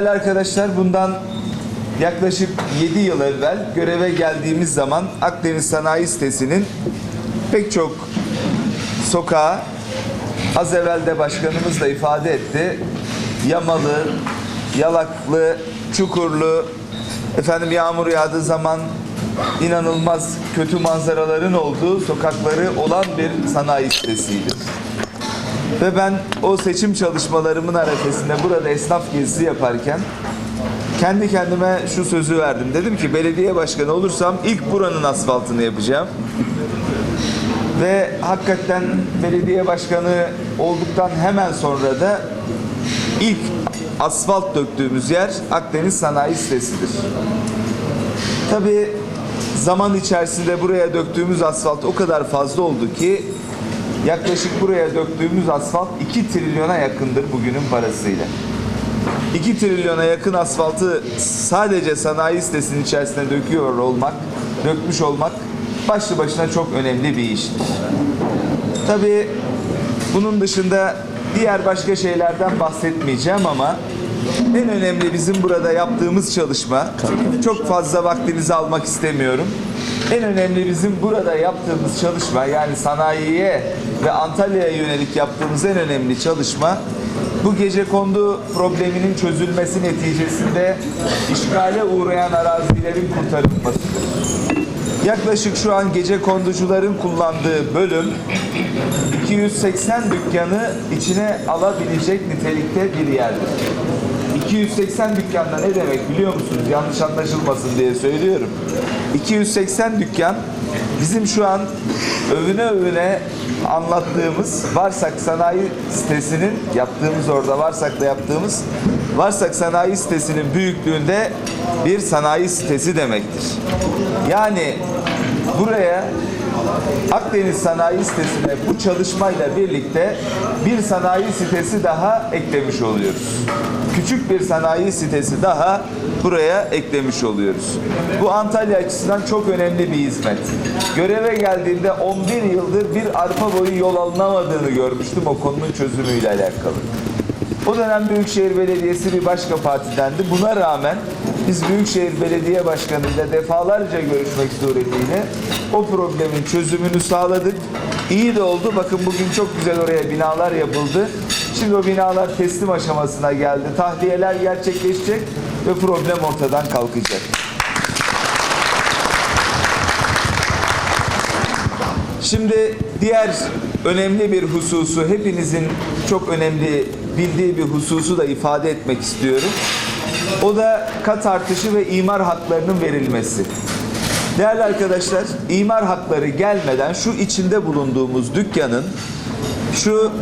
Değerli arkadaşlar bundan yaklaşık 7 yıl evvel göreve geldiğimiz zaman Akdeniz Sanayi Sitesi'nin pek çok sokağa az evvel de başkanımız da ifade etti. Yamalı, yalaklı, çukurlu, efendim yağmur yağdığı zaman inanılmaz kötü manzaraların olduğu sokakları olan bir sanayi sitesiydi. Ve ben o seçim çalışmalarımın arifesinde burada esnaf gezisi yaparken kendi kendime şu sözü verdim. Dedim ki belediye başkanı olursam ilk buranın asfaltını yapacağım. Ve hakikaten belediye başkanı olduktan hemen sonra da ilk asfalt döktüğümüz yer Akdeniz Sanayi Sitesi'dir. Tabii zaman içerisinde buraya döktüğümüz asfalt o kadar fazla oldu ki yaklaşık buraya döktüğümüz asfalt 2 trilyona yakındır bugünün parasıyla. 2 trilyona yakın asfaltı sadece sanayi sitesinin içerisine döküyor olmak, dökmüş olmak başlı başına çok önemli bir iştir. Tabii bunun dışında diğer başka şeylerden bahsetmeyeceğim ama en önemli bizim burada yaptığımız çalışma, çok fazla vaktinizi almak istemiyorum. En önemli bizim burada yaptığımız çalışma yani sanayiye ve Antalya'ya yönelik yaptığımız en önemli çalışma bu gece kondu probleminin çözülmesi neticesinde işgale uğrayan arazilerin kurtarılmasıdır. Yaklaşık şu an gece konducuların kullandığı bölüm 280 dükkanı içine alabilecek nitelikte bir yerdir. 280 dükkanda ne demek biliyor musunuz? Yanlış anlaşılmasın diye söylüyorum. 280 dükkan bizim şu an övüne övüne anlattığımız Varsak Sanayi sitesinin yaptığımız orada Varsak'ta yaptığımız Varsak Sanayi sitesinin büyüklüğünde bir sanayi sitesi demektir. Yani buraya Akdeniz Sanayi Sitesi'ne bu çalışmayla birlikte bir sanayi sitesi daha eklemiş oluyoruz. Küçük bir sanayi sitesi daha buraya eklemiş oluyoruz. Bu Antalya açısından çok önemli bir hizmet. Göreve geldiğimde 11 yıldır bir arpa boyu yol alınamadığını görmüştüm o konunun çözümüyle alakalı. O dönem Büyükşehir Belediyesi bir başka partidendi. Buna rağmen biz Büyükşehir Belediye Başkanı ile defalarca görüşmek suretiyle o problemin çözümünü sağladık. İyi de oldu. Bakın bugün çok güzel oraya binalar yapıldı. Şimdi o binalar teslim aşamasına geldi. Tahliyeler gerçekleşecek ve problem ortadan kalkacak. Şimdi diğer önemli bir hususu, hepinizin çok önemli bildiği bir hususu da ifade etmek istiyorum. O da kat artışı ve imar haklarının verilmesi. Değerli arkadaşlar, imar hakları gelmeden şu içinde bulunduğumuz dükkanın şu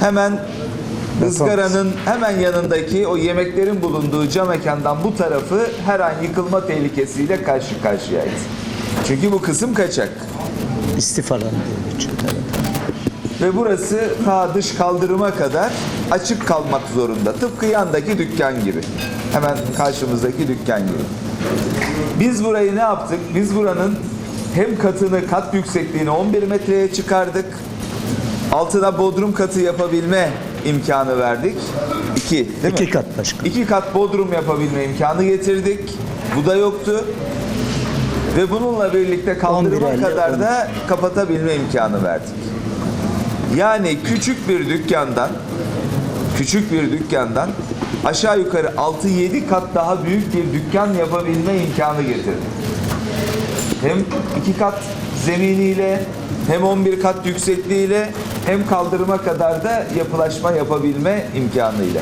hemen ızgaranın hemen yanındaki o yemeklerin bulunduğu cam mekandan bu tarafı her an yıkılma tehlikesiyle karşı karşıyayız. Çünkü bu kısım kaçak. Evet. Ve burası ta dış kaldırıma kadar açık kalmak zorunda. Tıpkı yandaki dükkan gibi. Hemen karşımızdaki dükkan gibi. Biz burayı ne yaptık? Biz buranın hem katını, kat yüksekliğini 11 metreye çıkardık. Altına bodrum katı yapabilme imkanı verdik. İki, değil mi? İki kat başkan. İki kat bodrum yapabilme imkanı getirdik. Bu da yoktu. Ve bununla birlikte kaldırıma 11 kadar da kapatabilme imkanı verdik. Yani küçük bir dükkandan küçük bir dükkandan aşağı yukarı 6-7 kat daha büyük bir dükkan yapabilme imkanı getirdik. Hem iki kat zeminiyle hem 11 kat yüksekliğiyle hem kaldırıma kadar da yapılaşma yapabilme imkanıyla.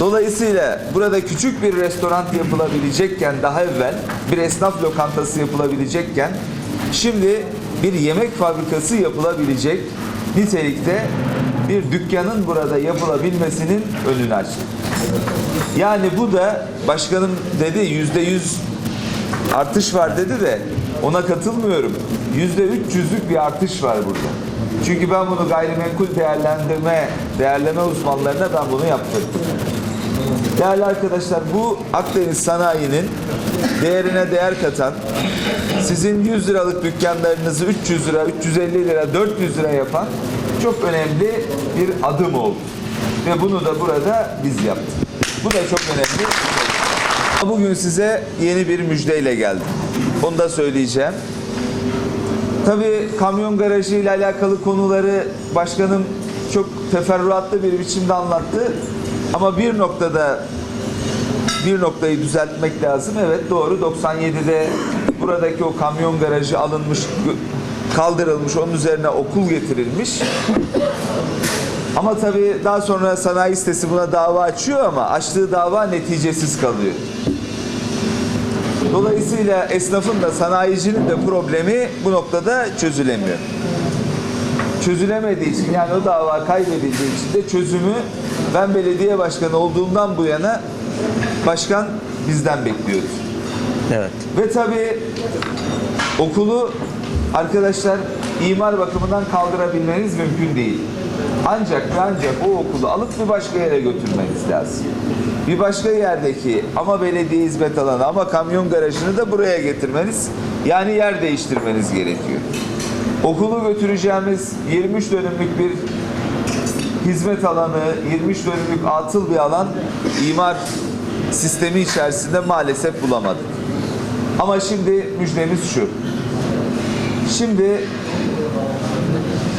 Dolayısıyla burada küçük bir restoran yapılabilecekken daha evvel bir esnaf lokantası yapılabilecekken şimdi bir yemek fabrikası yapılabilecek nitelikte bir dükkanın burada yapılabilmesinin önünü açtı. Yani bu da başkanım dedi yüzde yüz artış var dedi de ona katılmıyorum. Yüzde üç yüzlük bir artış var burada. Çünkü ben bunu gayrimenkul değerlendirme, değerleme uzmanlarına ben bunu yaptırdım. Değerli arkadaşlar bu Akdeniz sanayinin değerine değer katan, sizin 100 liralık dükkanlarınızı 300 lira, 350 lira, 400 lira yapan çok önemli bir adım oldu. Ve bunu da burada biz yaptık. Bu da çok önemli. Bugün size yeni bir müjdeyle geldim. Onu da söyleyeceğim. Tabii kamyon garajı ile alakalı konuları başkanım çok teferruatlı bir biçimde anlattı. Ama bir noktada bir noktayı düzeltmek lazım. Evet doğru 97'de buradaki o kamyon garajı alınmış, kaldırılmış, onun üzerine okul getirilmiş. Ama tabii daha sonra sanayi sitesi buna dava açıyor ama açtığı dava neticesiz kalıyor. Dolayısıyla esnafın da sanayicinin de problemi bu noktada çözülemiyor. Çözülemediği için yani o dava kaybedildiği için de çözümü ben belediye başkanı olduğumdan bu yana başkan bizden bekliyoruz. Evet. Ve tabii okulu arkadaşlar imar bakımından kaldırabilmeniz mümkün değil. Ancak ancak o okulu alıp bir başka yere götürmeniz lazım. Bir başka yerdeki ama belediye hizmet alanı ama kamyon garajını da buraya getirmeniz yani yer değiştirmeniz gerekiyor. Okulu götüreceğimiz 23 dönümlük bir hizmet alanı, 23 dönümlük atıl bir alan imar sistemi içerisinde maalesef bulamadık. Ama şimdi müjdemiz şu. Şimdi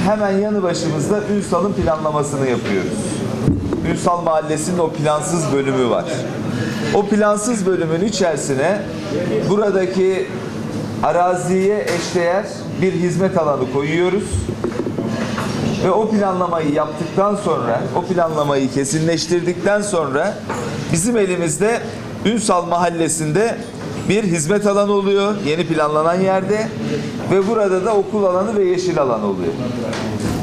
hemen yanı başımızda Ünsal'ın planlamasını yapıyoruz. Ünsal Mahallesi'nin o plansız bölümü var. O plansız bölümün içerisine buradaki araziye eşdeğer bir hizmet alanı koyuyoruz. Ve o planlamayı yaptıktan sonra, o planlamayı kesinleştirdikten sonra bizim elimizde Ünsal Mahallesi'nde bir hizmet alanı oluyor yeni planlanan yerde ve burada da okul alanı ve yeşil alan oluyor.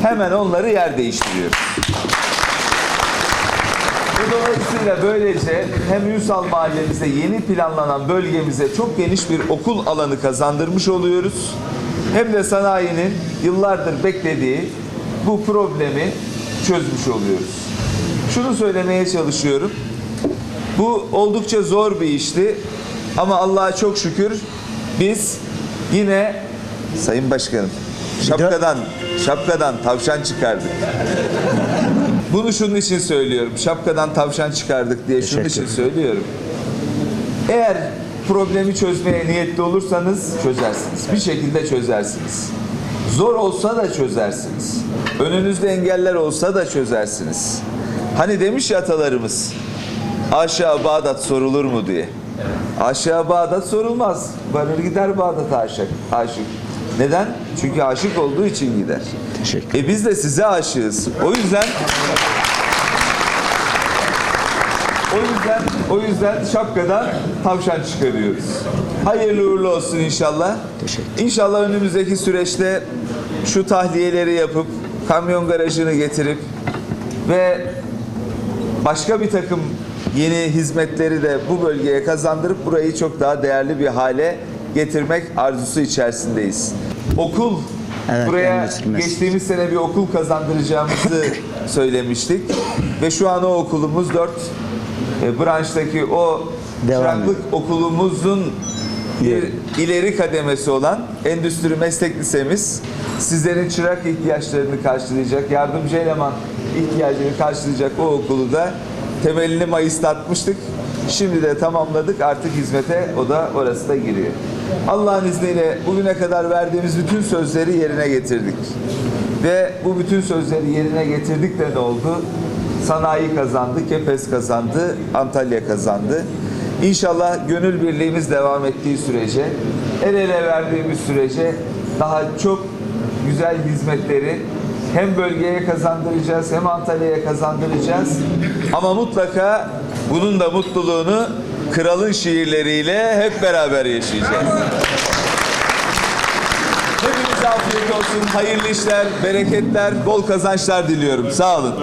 Hemen onları yer değiştiriyoruz. Ve dolayısıyla böylece hem Ünsal mahallemize yeni planlanan bölgemize çok geniş bir okul alanı kazandırmış oluyoruz. Hem de sanayinin yıllardır beklediği bu problemi çözmüş oluyoruz. Şunu söylemeye çalışıyorum. Bu oldukça zor bir işti. Ama Allah'a çok şükür biz yine Sayın Başkanım şapkadan şapkadan tavşan çıkardık. Bunu şunun için söylüyorum. Şapkadan tavşan çıkardık diye şunun için söylüyorum. Eğer problemi çözmeye niyetli olursanız çözersiniz. Bir şekilde çözersiniz. Zor olsa da çözersiniz. Önünüzde engeller olsa da çözersiniz. Hani demiş ya atalarımız, aşağı Bağdat sorulur mu diye. Aşağı Bağdat sorulmaz. Varır gider Bağdat aşık. aşık. Neden? Çünkü aşık olduğu için gider. Teşekkür. E biz de size aşığız. O yüzden o yüzden o yüzden şapkadan tavşan çıkarıyoruz. Hayırlı uğurlu olsun inşallah. Teşekkür. İnşallah önümüzdeki süreçte şu tahliyeleri yapıp kamyon garajını getirip ve başka bir takım yeni hizmetleri de bu bölgeye kazandırıp burayı çok daha değerli bir hale getirmek arzusu içerisindeyiz. Okul Evet, buraya geçtiğimiz sene bir okul kazandıracağımızı söylemiştik ve şu an o okulumuz 4 branştaki o Devam çıraklık okulumuzun bir ileri kademesi olan Endüstri Meslek Lisemiz sizlerin çırak ihtiyaçlarını karşılayacak, yardımcı eleman ihtiyacını karşılayacak o okulu da temelini Mayıs'ta atmıştık. Şimdi de tamamladık. Artık hizmete o da orası da giriyor. Allah'ın izniyle bugüne kadar verdiğimiz bütün sözleri yerine getirdik. Ve bu bütün sözleri yerine getirdik de ne oldu? Sanayi kazandı, Kepez kazandı, Antalya kazandı. İnşallah gönül birliğimiz devam ettiği sürece, el ele verdiğimiz sürece daha çok güzel hizmetleri hem bölgeye kazandıracağız hem Antalya'ya kazandıracağız. Ama mutlaka bunun da mutluluğunu kralın şiirleriyle hep beraber yaşayacağız. Hepinize afiyet olsun, hayırlı işler, bereketler, bol kazançlar diliyorum. Sağ olun.